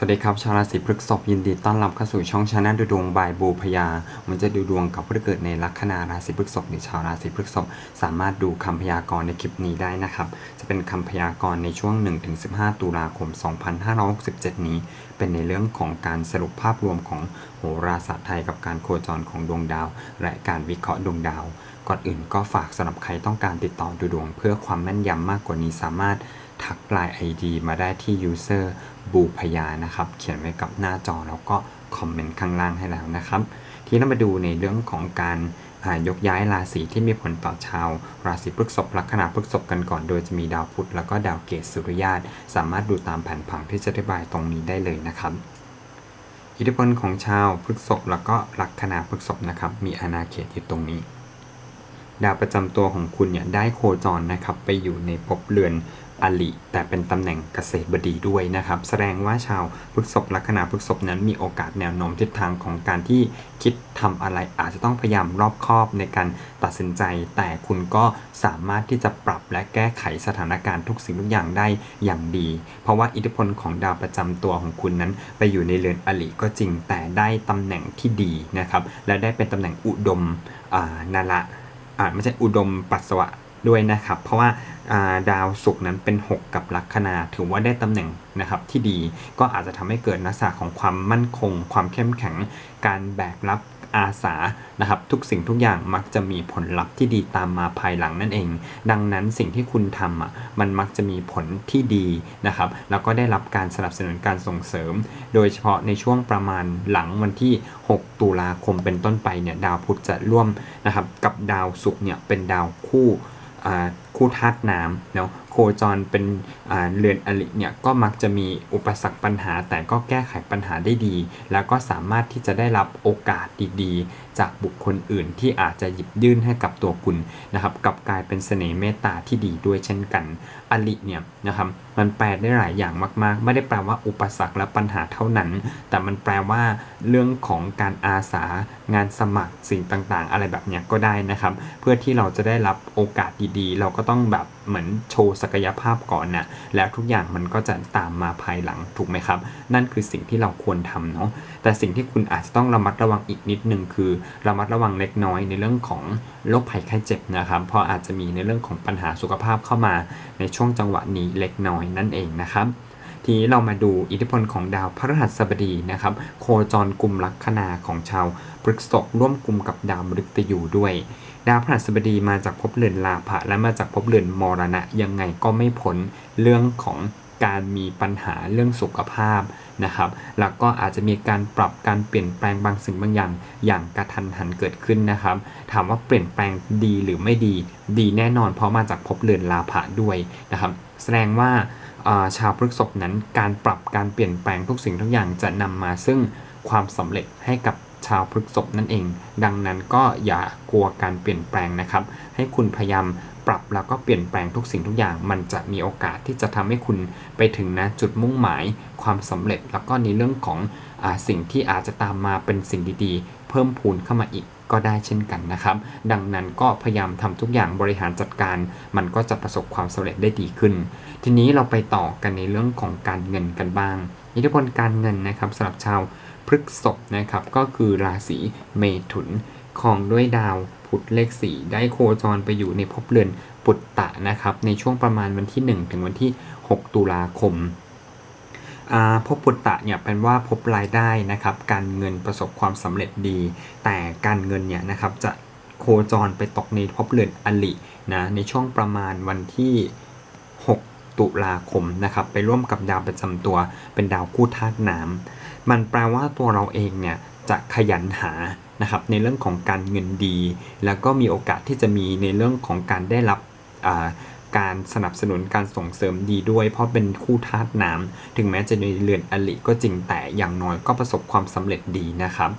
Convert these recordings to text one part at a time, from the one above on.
สวัสดีครับชาวราศีพฤษภยินดีต้อนรับเข้าสู่ช่องชาแนลดูดวงบายบูพยามันจะดูดวงกับผู้ที่เกิดในลัคนาราศีพฤษภหรือชาวราศีพฤษภสามารถดูคำพยากรณ์ในคลิปนี้ได้นะครับ จะเป็นคำพยากรณ์ในช่วง 1-15 ตุลาคม 2567 นี้ เป็นในเรื่องของการสรุปภาพรวมของโหราศาสตร์ไทยกับการโคจรของดวงดาว และการวิเคราะห์ดวงดาว ก่อนอื่นก็ฝากสำหรับใครต้องการติดต่อดูดวง เพื่อความแม่นยำมากกว่านี้สามารถ ทักไลน์ ID มาได้ที่ user บูพยานะครับ เขียนไว้กับหน้าจอแล้วก็คอมเมนต์ข้างล่างให้แล้วนะครับ ทีนี้เรามาดูในเรื่องของการายกย้ายราศีที่มีผลต่อชาว ราศีพฤษภลัคนาพฤษภกันก่อน โดยจะมีดาวพุธแล้วก็ดาวเกตสุริยาตสามารถดูตามแผนผังที่จะอธิบายตรงนี้ได้เลยนะครับ อิทธิพลของชาวพฤษภแล้วก็ลัคนาพฤษภนะครับ มีอาณาเขตอยู่ตรงนี้ ดาวประจำตัวของคุณเนี่ยได้โคจรนะครับไปอยู่ในภพเรือนอลิแต่เป็นตำแหน่งเกษตรบดีด้วยนะครับ แสดงว่าชาวพฤษภลัคนาพฤษภนั้นมีโอกาสแนวโน้มทิศทางของการที่คิดทำอะไรอาจจะต้องพยายามรอบคอบในการตัดสินใจ แต่คุณก็สามารถที่จะปรับและแก้ไขสถานการณ์ทุกสิ่งทุกอย่างได้อย่างดี เพราะว่าอิทธิพลของดาวประจำตัวของคุณนั้น ไปอยู่ในเรือนอลิก็จริงแต่ได้ตำแหน่งที่ดีนะครับและได้เป็นตำแหน่งอุดมนาระ อ่าไม่ใช่อุดมปัสสาวะด้วยนะครับ เพราะว่าอ่าดาวศุกร์นั้นเป็น 6 กับลัคนาถือว่าได้ตำแหน่งนะครับที่ดีก็อาจจะทำให้เกิดลักษณะของความมั่นคง ความเข้มแข็งการแบกรับ อาสานะครับทุกสิ่งทุกอย่างมักจะมีผลลัพธ์ที่ดีตามมาภายหลังนั่นเอง ดังนั้นสิ่งที่คุณทำอะมันมักจะมีผลที่ดีนะครับแล้วก็ได้รับการสนับสนุนการส่งเสริม โดยเฉพาะในช่วงประมาณหลังวันที่ 6 ตุลาคมเป็นต้นไปเนี่ยดาวพุธจะร่วมนะครับกับดาวศุกร์เนี่ยเป็นดาวคู่อ่า คู่ธาตุน้ำเนาะโคจรเป็นเรือนอลิเนี่ยก็มักจะมีอุปสรรคปัญหา แต่ก็แก้ไขปัญหาได้ดี แล้วก็สามารถที่จะได้รับโอกาสดีๆ จากบุคคลอื่นที่อาจจะหยิบยื่นให้กับตัวคุณนะครับกลับกลายเป็นเสน่ห์เมตตาที่ดีด้วยเช่นกันอลิเนี่ยนะครับมันแปลได้หลายอย่างมากๆ ไม่ได้แปลว่าอุปสรรคและปัญหาเท่านั้น แต่มันแปลว่าเรื่องของการอาสางานสมัครสิ่งต่างๆ อะไรแบบเนี้ยก็ได้นะครับ เพื่อที่เราจะได้รับโอกาสดีๆ เราก็ต้องแบบเหมือนโชว์ศักยภาพก่อนนะแล้วทุกอย่างมันก็จะตามมาภายหลังถูกไหมครับ นั่นคือสิ่งที่เราควรทำเนาะแต่สิ่งที่คุณอาจจะต้องระมัดระวังอีกนิดนึงคือระมัดระวังเล็กน้อยในเรื่องของโรคภัยไข้เจ็บนะครับ เพราะอาจจะมีในเรื่องของปัญหาสุขภาพเข้ามาในช่วงจังหวะนี้เล็กน้อยนั่นเองนะครับทีนี้เรามาดูอิทธิพลของดาวพฤหัสบดีนะครับ โคจรกลุ่มลัคนาของชาวพฤษภร่วมกลุ่มกับดาวมฤตยูด้วย ดาวพฤหัสบดีมาจากภพเรือนลาภะและมาจากภพเรือนมรณะ ยังไงก็ไม่พ้นเรื่องของการมีปัญหาเรื่องสุขภาพนะครับ แล้วก็อาจจะมีการปรับการเปลี่ยนแปลงบางสิ่งบางอย่าง อย่างกระทันหันเกิดขึ้นนะครับ ถามว่าเปลี่ยนแปลงดีหรือไม่ดี ดีแน่นอนเพราะมาจากภพเรือนลาภะด้วยนะครับ แสดงว่าชาวพฤษภนั้นการปรับการเปลี่ยนแปลงทุกสิ่งทุกอย่างจะนำมาซึ่งความสำเร็จให้กับ ชาวพฤษภนั่นเอง ดังนั้นก็อย่ากลัวการเปลี่ยนแปลงนะครับ ให้คุณพยายามปรับแล้วก็เปลี่ยนแปลงทุกสิ่งทุกอย่าง มันจะมีโอกาสที่จะทำให้คุณไปถึงนะจุดมุ่งหมาย ความสำเร็จแล้วก็ในเรื่องของอสิ่งที่อาจจะตามมาเป็นสิ่งดีๆ เพิ่มพูนเข้ามาอีกก็ได้เช่นกันนะครับ ดังนั้นก็พยายามทำทุกอย่างบริหารจัดการ มันก็จะประสบความสำเร็จได้ดีขึ้น ทีนี้เราไปต่อกันในเรื่องของการเงินกันบ้างอิทธิพลการเงินนะครับสำหรับชาว พฤกษภนะครับ ก็คือราศีเมถุนของด้วยดาวพุธเลขสีได้โคจรไปอยู่ในภพเรือนปุตตะนะครับ ในช่วงประมาณวันที่ 1 ถึงวันที่ 6 ตุลาคมอาภพปุตตะเนี่ยเป็นว่าพบรายได้นะครับ การเงินประสบความสำเร็จดี แต่การเงินเนี่ยนะครับจะโคจรไปตกในภพเรือนอลินะในช่วงประมาณวันที่ ตุลาคมนะครับไปร่วมกับดาวประจำตัว เป็นดาวคู่ธาตุน้ำมันแปลว่าตัวเราเองเนี่ยจะขยันหานะครับในเรื่องของการเงินดี แล้วก็มีโอกาสที่จะมีในเรื่องของการได้รับการสนับสนุนการส่งเสริมดีด้วย เพราะเป็นคู่ธาตุน้ำถึงแม้จะในเรือนอลิก็จริงแต่อย่างน้อยก็ประสบความสำเร็จดีนะครับ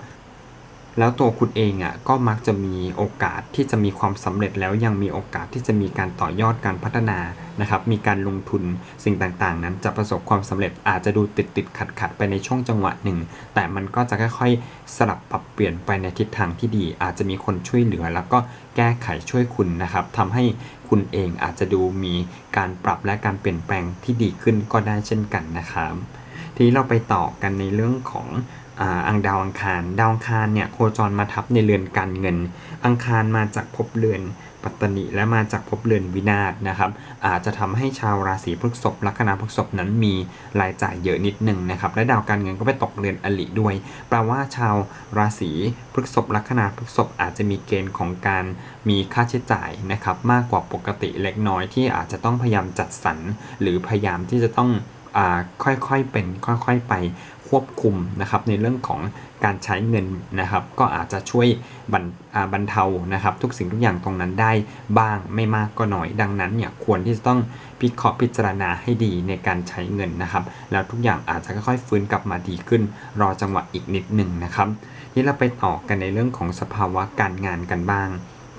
แล้วตัวคุณเองอะก็มักจะมีโอกาสที่จะมีความสำเร็จแล้วยังมีโอกาสที่จะมีการต่อยอดการพัฒนานะครับมีการลงทุนสิ่งต่างๆ นั้นจะประสบความสำเร็จอาจจะดูติดติดขัดขัดไปในช่วงจังหวะหนึ่ง แต่มันก็จะค่อยๆ สลับปรับเปลี่ยนไปในทิศทางที่ดี อาจจะมีคนช่วยเหลือ แล้วก็แก้ไขช่วยคุณนะครับทำให้คุณเองอาจจะดูมีการปรับและการเปลี่ยนแปลงที่ดีขึ้นก็ได้เช่นกันนะครับทีนี้เราไปต่อกันในเรื่องของ อาอังดาวอังคาร ดาวอังคารเนี่ยโคจรมาทับในเรือนการเงิน อังคารมาจากภพเรือนปัตตนิและมาจากภพเรือนวินาศนะครับอาจจะทำให้ชาวราศีพฤษภลัคนาพฤษภนั้นมีรายจ่ายเยอะนิดหนึ่งนะครับและดาวการเงินก็ไปตกเรือนอลิด้วย แปลว่าชาวราศีพฤษภลัคนาพฤษภอาจจะมีเกณฑ์ของการมีค่าใช้จ่ายนะครับมากกว่าปกติเล็กน้อยที่อาจจะต้องพยายามจัดสรรหรือพยายามที่จะต้องค่อยๆเป็นค่อยๆไป ควบคุมนะครับในเรื่องของการใช้เงินนะครับ ก็อาจจะช่วยบรรบรรเทานะครับ ทุกสิ่งทุกอย่างตรงนั้นได้บ้างไม่มากก็น้อยดังนั้นเนี่ยควรที่จะต้องพิเคราะห์พิจารณาให้ดีในการใช้เงินนะครับ แล้วทุกอย่างอาจจะค่อยๆฟื้นกลับมาดีขึ้น รอจังหวะอีกนิดหนึ่งนะครับที่เราไปต่อกันในเรื่องของสภาวะการงานกันบ้าง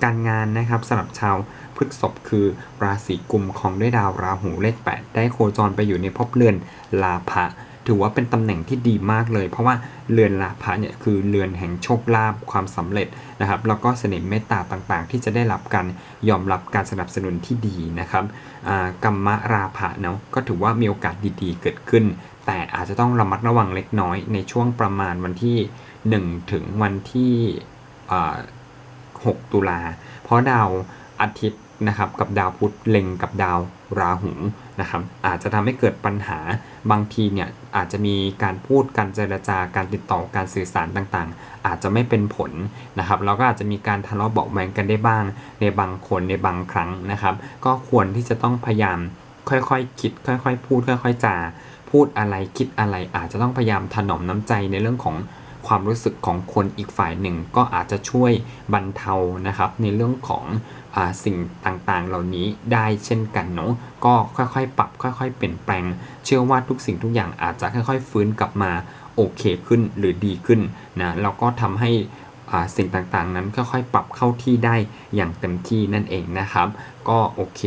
การงานนะครับสำหรับชาวพฤษภคือราศีกุมของด้วยดาวราหูเลข8ได้โคจรไปอยู่ในภพเรือนลาภะ ถือว่าเป็นตำแหน่งที่ดีมากเลย เพราะว่าเรือนลาภะเนี่ยคือเรือนแห่งโชคลาภความสำเร็จนะครับแล้วก็เสน่ห์เมตตาต่างๆ ที่จะได้รับการยอมรับการสนับสนุนที่ดีนะครับกรรมราภะเนาะก็ถือว่ามีโอกาสดีๆ เกิดขึ้น แต่อาจจะต้องระมัดระวังเล็กน้อยในช่วงประมาณวันที่ 1 ถึงวันที่6ตุลาเพราะดาวอาทิตย์ นะครับกับดาวพุธเล็งกับดาวราหูนะครับอาจจะทำให้เกิดปัญหาบางทีเนี่ยอาจจะมีการพูดการเจรจาการติดต่อการสื่อสารต่างๆ อาจจะไม่เป็นผลนะครับแล้วก็อาจจะมีการทะเลาะเบาะแวงกันได้บ้าง ในบางคนในบางครั้งนะครับ ก็ควรที่จะต้องพยายามค่อยๆคคิด ค่อยๆ พูด ค่อย ๆ จาพูดอะไรคิดอะไรอาจจะต้องพยายามถนอมน้ำใจในเรื่องของความรู้สึกของคนอีกฝ่ายหนึ่ง ก็อาจจะช่วยบรรเทานะครับในเรื่องของ สิ่งต่างๆ เหล่านี้ได้เช่นกันเนาะก็ค่อยๆ ปรับค่อยๆ เปลี่ยนแปลง เชื่อว่าทุกสิ่งทุกอย่างอาจจะค่อยๆ ฟื้นกลับมาโอเคขึ้นหรือดีขึ้นนะแล้วก็ทำให้ สิ่งต่างๆ นั้นค่อยๆปรับเข้าที่ได้อย่างเต็มที่นั่นเองนะครับ ก็โอเค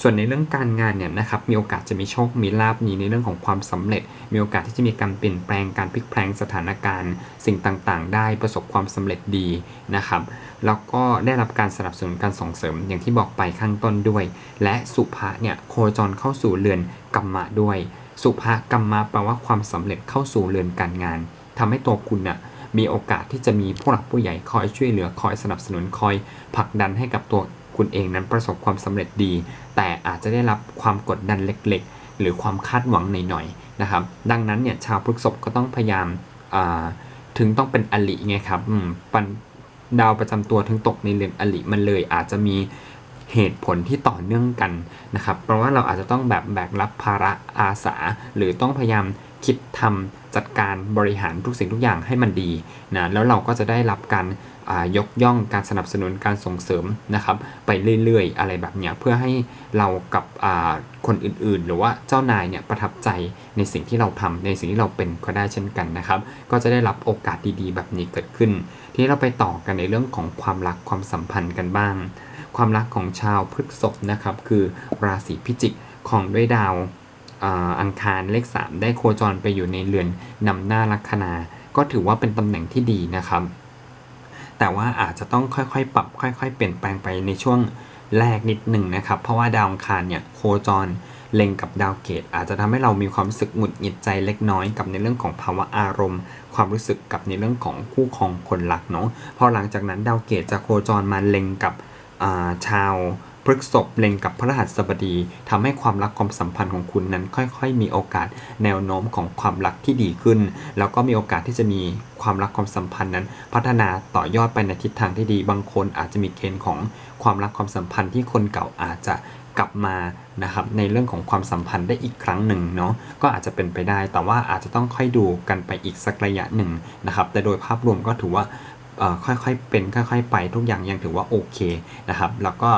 ส่วนในเรื่องการงานเนี่ยนะครับมีโอกาสจะมีโชคมีลาบมีในเรื่องของความสำเร็จ มีโอกาสที่จะมีการเปลี่ยนแปลงการพลิกแปลงสถานการณ์ สิ่งต่างๆ ได้ประสบความสำเร็จดีนะครับแล้วก็ได้รับการสนับสนุนการส่งเสริมอย่างที่บอกไปข้างต้นด้วย และสุภะเนี่ยโคจรเข้าสู่เรือนกรรมะด้วย สุภะกรรมะแปลว่าความสำเร็จเข้าสู่เรือนการงานทำให้ตัวคุณน่ะ มีโอกาสที่จะมีผู้หลักผู้ใหญ่คอยช่วยเหลือคอยสนับสนุนคอยผลักดันให้กับตัวคุณเองนั้นประสบความสำเร็จดี แต่อาจจะได้รับความกดดันเล็กๆ หรือความคาดหวังหน่อยๆนะครับ ดังนั้นเนี่ยชาวพฤษภก็ต้องพยายามาถึงต้องเป็นอลิไงครับปันดาวประจำตัวถึงตกในเรือนอลิมันเลยอาจจะมีเหตุผลที่ต่อเนื่องกันนะครับ เพราะว่าเราอาจจะต้องแบบแบกรับภาระอาสา หรือต้องพยายาม คิดทำจัดการบริหารทุกสิ่งทุกอย่างให้มันดีนะแล้วเราก็จะได้รับการยกย่องการสนับสนุนการส่งเสริมนะครับไปเรื่อยๆ อะไรแบบเนี้ยเพื่อให้เรากับคนอื่นๆ หรือว่าเจ้านายเนี่ยประทับใจในสิ่งที่เราทำในสิ่งที่เราเป็นก็ได้เช่นกันนะครับ ก็จะได้รับโอกาสดีๆ แบบนี้เกิดขึ้น ทีนี้เราไปต่อกันในเรื่องของความรักความสัมพันธ์กันบ้าง ความรักของชาวพฤกษภนะครับคือราศีพิจิกของด้วยดาว อังคารเลข 3 ได้โคจรไปอยู่ในเรือนนำหน้าลัคนา ก็ถือว่าเป็นตำแหน่งที่ดีนะครับ แต่ว่าอาจจะต้องค่อยๆ ปรับค่อย ๆ เปลี่ยนแปลงไปในช่วงแรกนิดหนึ่งนะครับ เพราะว่าดาวอังคารเนี่ยโคจรเล็งกับดาวเกต อาจจะทำให้เรามีความรู้สึกหงุดหงิดใจเล็กน้อยกับในเรื่องของภาวะอารมณ์ ความรู้สึกกับในเรื่องของคู่ครองคนรักเนาะพอหลังจากนั้นดาวเกตจะโคจรมาเล็งกับาชาว พฤษภเล็งกับพระรหัสบดีทำให้ความรักความสัมพันธ์ของคุณนั้นค่อย ๆ มีโอกาสแนวโน้มของความรักที่ดีขึ้น แล้วก็มีโอกาสที่จะมีความรักความสัมพันธ์นั้น พัฒนาต่อยอดไปในทิศทางที่ดี บางคนอาจจะมีเกณฑ์ของความรักความสัมพันธ์ที่คนเก่าอาจจะกลับมานะครับในเรื่องของความสัมพันธ์ได้อีกครั้งหนึ่งเนาะก็อาจจะเป็นไปได้ แต่ว่าอาจจะต้องค่อยดูกันไปอีกสักระยะหนึ่งนะครับแต่โดยภาพรวมก็ถือว่าค่อยๆเป็นค่อย ๆ ไปทุกอย่างยังถือว่าโอเคนะครับ แล้วก็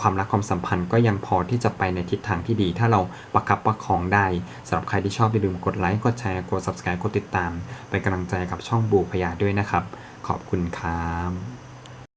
ความรักความสัมพันธ์ก็ยังพอที่จะไปในทิศทางที่ดี ถ้าเราประคับประคองได้สำหรับใครที่ชอบอย่าลืมกดไลค์กดแชร์กด subscribe กดติดตาม เป็นกำลังใจกับช่องบูพยาด้วยนะครับ ขอบคุณครับ